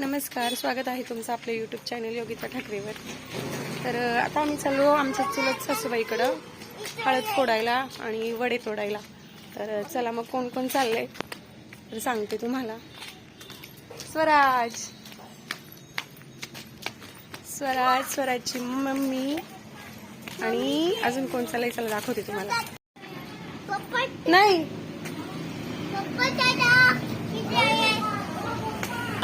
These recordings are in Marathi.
नमस्कार स्वागत आहे तुमचं आपल्या यूट्यूब चॅनल योगिता ठाकरेवर. तर आता आम्ही चाललो आमच्या चुलत सासूबाईकडं हळद फोडायला आणि वडे तोडायला. तर चला मग कोण कोण चाललंय? तर सांगते तुम्हाला. स्वराज. स्वराज स्वराजची मम्मी. आणि अजून कोण चाललंय? चला दाखवते तुम्हाला. नाही.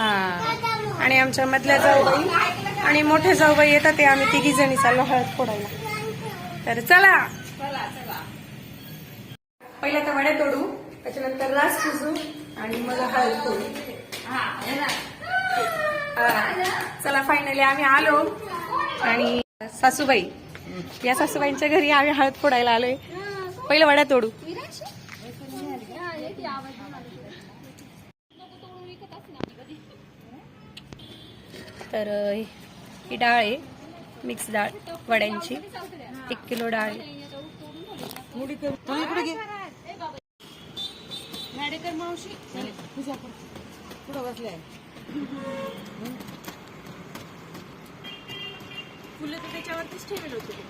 हा. आणि आमच्या मधल्या जाऊबाई आणि मोठ्या जाऊबाई येतात ते आम्ही तिघी जणी चाललो हळद फोडायला. तर चला. पहिले तर वड्या तोडू त्याच्यानंतर रास पुजू आणि मग हळद फोडू. चला फायनली आम्ही आलो. आणि सासूबाई या सासूबाईंच्या घरी आम्ही हळद फोडायला आलोय. पहिलं वड्या तोडू. तर ही डाळ आहे मिक्स डाळ वड्यांची. एक किलो डाळ आहे. फुलं तर त्याच्यावरतीच ठेवले होते.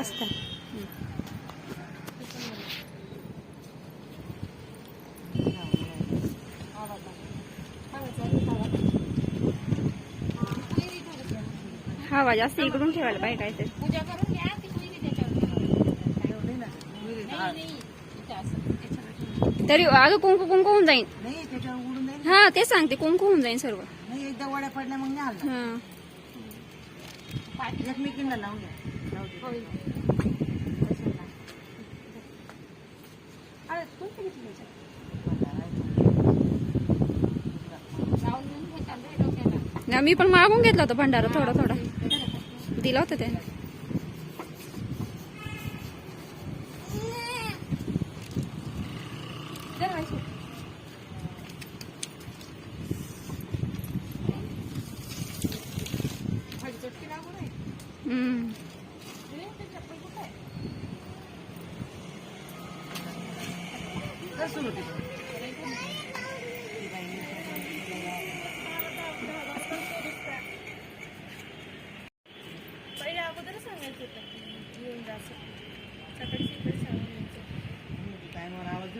असतात. हवा जास्त इकडून ठेवायला पाहिजे काय ते तरी अगं कुंकू कुंकू होऊन जाईन. नाही त्याच्यावर उडून जाईल. हा ते सांगते कुंकू होऊन जाईन सर्व. नाही एकदा वड्या पडल्या मग नाही आलं हा. एकमेकींना लावून द्या लावू दे. ना, मी पण मागून घेतला होता भंडारा थोडा थोडा दिला होता ते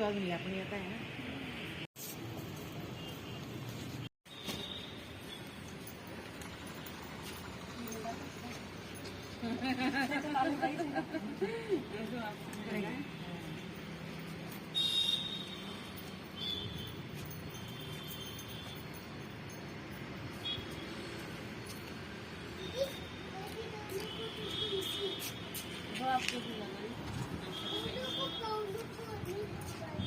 टायमावर आवाज देऊ अजून आपण येत आहे ना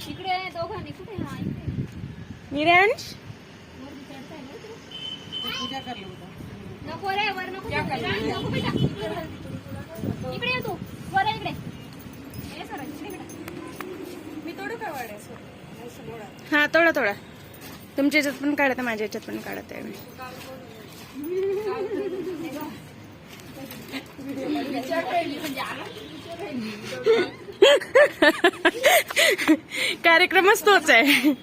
इकडे दोघांनी कुठे हा निरंश नको रे वर नको. नको बेटा. इकडे ये तू. वर ये इकडे. ये सर इकडे बेटा मी तोडू का हा तोडा तोडा. तुमच्या याच्यात पण काढत आहे माझ्या याच्यात पण काढत आहे मी. कार्यक्रमच तोच आहे.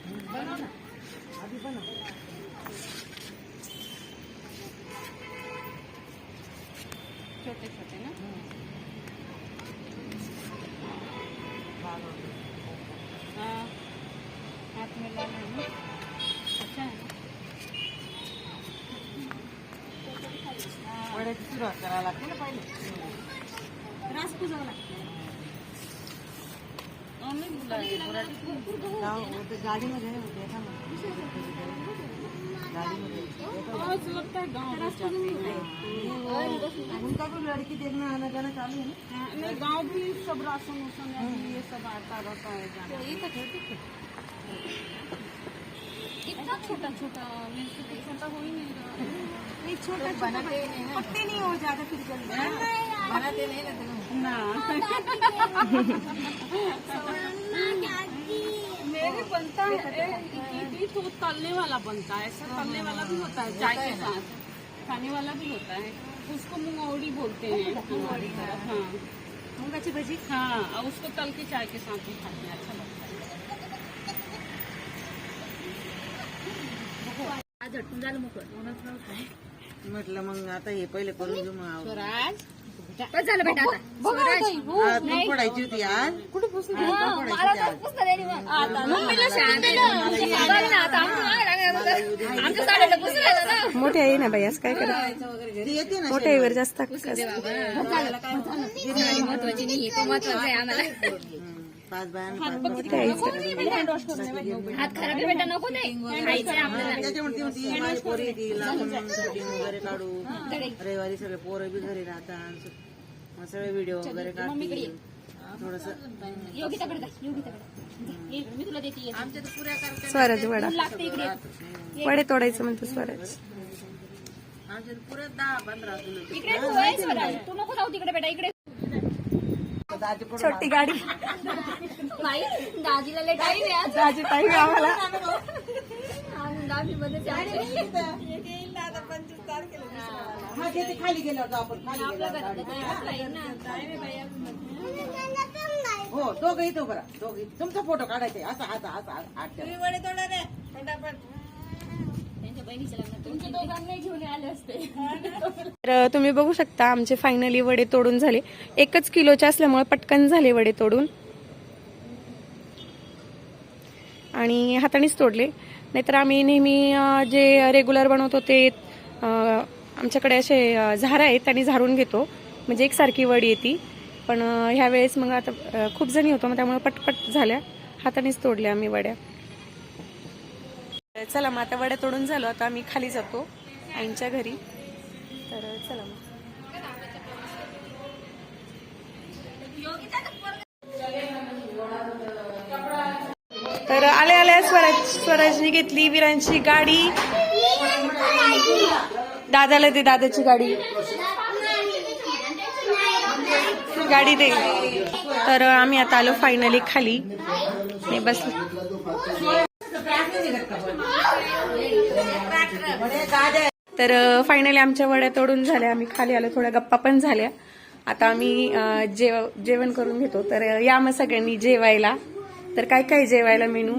हाँ, है है करायला लागते ना पहिले. रास पुजावं लागतं. गाव ते होते ना गाडीमध्ये उनका भी लड़की देखना आना जाना चालू है ना? गाँव भी सब राशन उसन ये सब आता रहता है इतना छोटा छोटा मेरे से तो छोटा हो ही नहीं रहा। नहीं छोटा बनाते पत्ते नहीं हो जाते फिर जल्दी। बनाते नहीं ना मेरे बनता है इडली तो तलने वाला बनता है ऐसा तलने वाला भी होता है चाय के साथ। खाने वाला भी होता है। उसको मुंगौड़ी बोलते हैं। तरफ़ हाँ भजी? हाँ और उसको तल के चाय के साथ भी खाते हैं अच्छा लगता है। झटकून झालं मोकळं म्हटलं मग आता हे पहिले करून घेऊ मग स्वराज? बस झालं बेटा आता. आज तू पडायची होती आज. कुठे. मोठे आहे ना बाई असं काय करा? ती येते ना मोठ्या आईवर जास्त महत्वाची नाही तो महत्त्वाचा आहे आम्हाला. पाच पोरी काढू. रविवारी सगळे पोरं बी घरी राहतात. मग सगळे व्हिडिओ वगैरे काढतील. थोडस. स्वराज वडा. वडे तोडायचं म्हणतो स्वराज. आमच्या पुऱ्या दहा पंधरा किलो. तू नको जाऊ तिकडे बेटा. इकडे छोटी गाडी. नाही दाजीला लय टाईम आहे आज. दाजी ताई आम्हाला. आज हा खाली गेल्यावर जाऊ आपण खाली गेल्यावर हो दोघं इथं बरं दोघं इथं. तुमचा फोटो काढायचा असा असा असा असा. आठ त्यांच्या बहिणीच्या लग्नात तुमच्या दोघांना घेऊन आले असते तर तुम्ही बघू शकता आमचे फायनली वडे तोडून झाले. एकच किलोचे असल्यामुळे पटकन झाले वडे तोडून. आणि हातानेच तोडले. नाहीतर आम्ही नेहमी जे रेग्युलर बनवतो ते आमच्याकडे असे झार आहेत त्यांनी झारून घेतो. म्हणजे एकसारखी वडी येते पण ह्या वेळेस मग आता खूप जणी होतो मग त्यामुळे पटपट झाल्या. हातानेच तोडल्या आम्ही वड्या. चला मग आता वड्या तोडून झालो. आता आम्ही खाली जातो आईंच्या घरी. तर चला मग. तर आल्या आल्या स्वराज स्वराजने घेतली विरांची गाडी. दादाला दे दादाची गाडी. गाडी दे. तर आम्ही आता आलो फायनली खाली. मी बस. तर फायनली आमच्या वड्या तोडून झाल्या. आम्ही खाली आलो थोड्या गप्पा पण झाल्या. आता आम्ही जेव जेवण करून घेतो. तर या मग सगळ्यांनी जेवायला. तर काय काय जेवायला मेनू?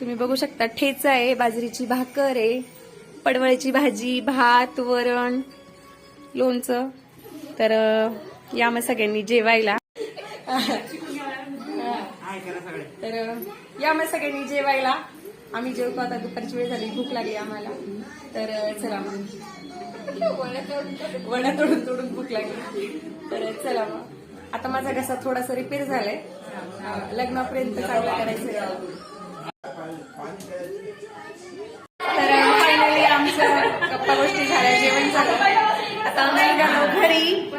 तुम्ही बघू शकता ठेचा आहे बाजरीची भाकर आहे पडवळ्याची भाजी भात वरण लोणचं. तर या मग सगळ्यांनी जेवायला. तर या मग सगळ्यांनी जेवायला. आम्ही जेवतो आता दुपारची वेळ झाली भूक लागली आम्हाला. तर चला मग. वड्या तोडून तोडून भूक लागली. तर चला मग. आता माझा घसा थोडासा रिपेअर झालाय. लग्नापर्यंत चांगला करायचं तर फायनली आमचं गप्पा गोष्टी झाल्या. जेवण झालं. आता आम्ही निघालो घरी.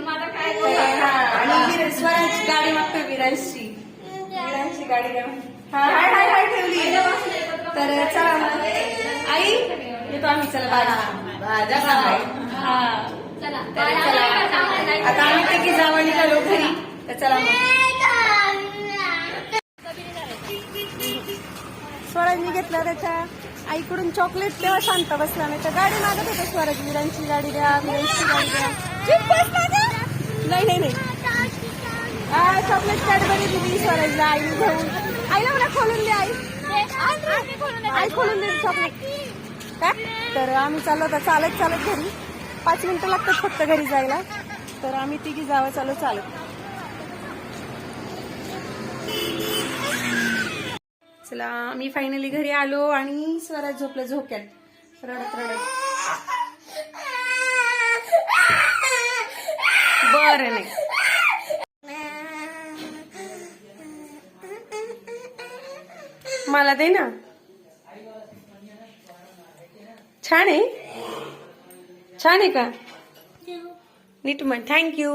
आणि स्वराज गाडी मागतो विराजची विराजची गाडी हाय हाय हाय ठेवली. तर चला. आई येतो आम्ही. चला हा. चला. आता आम्ही तिघी जावं निघालो घरी. तर चला मग. स्वराजनी घेतला त्याच्या आईकडून चॉकलेट तेव्हा शांत बसला नाही तर गाडी मागत होता स्वराज. विरांची गाडी द्या विरांची गाडी द्या. नाही नाही नाही. चॉकलेट कॅडबरी दिली स्वराजला. आई घेऊन. आईला मला खोलून दे आई. आई खोलून देईल चॉकलेट काय? तर आम्ही चाललो आता चालत चालत घरी. पाच मिनिटं लागतात फक्त घरी जायला. तर आम्ही तिघी जावं चालू चालत. चला मी फायनली घरी आलो आणि स्वराज झोपलं झोक्यात. रडत रडत. बरं नाही. मला दे ना. छान आहे. छान आहे का? नीट म्हण. थँक्यू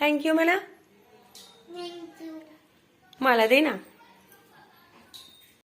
थँक्यू म्हणा मला दे ना.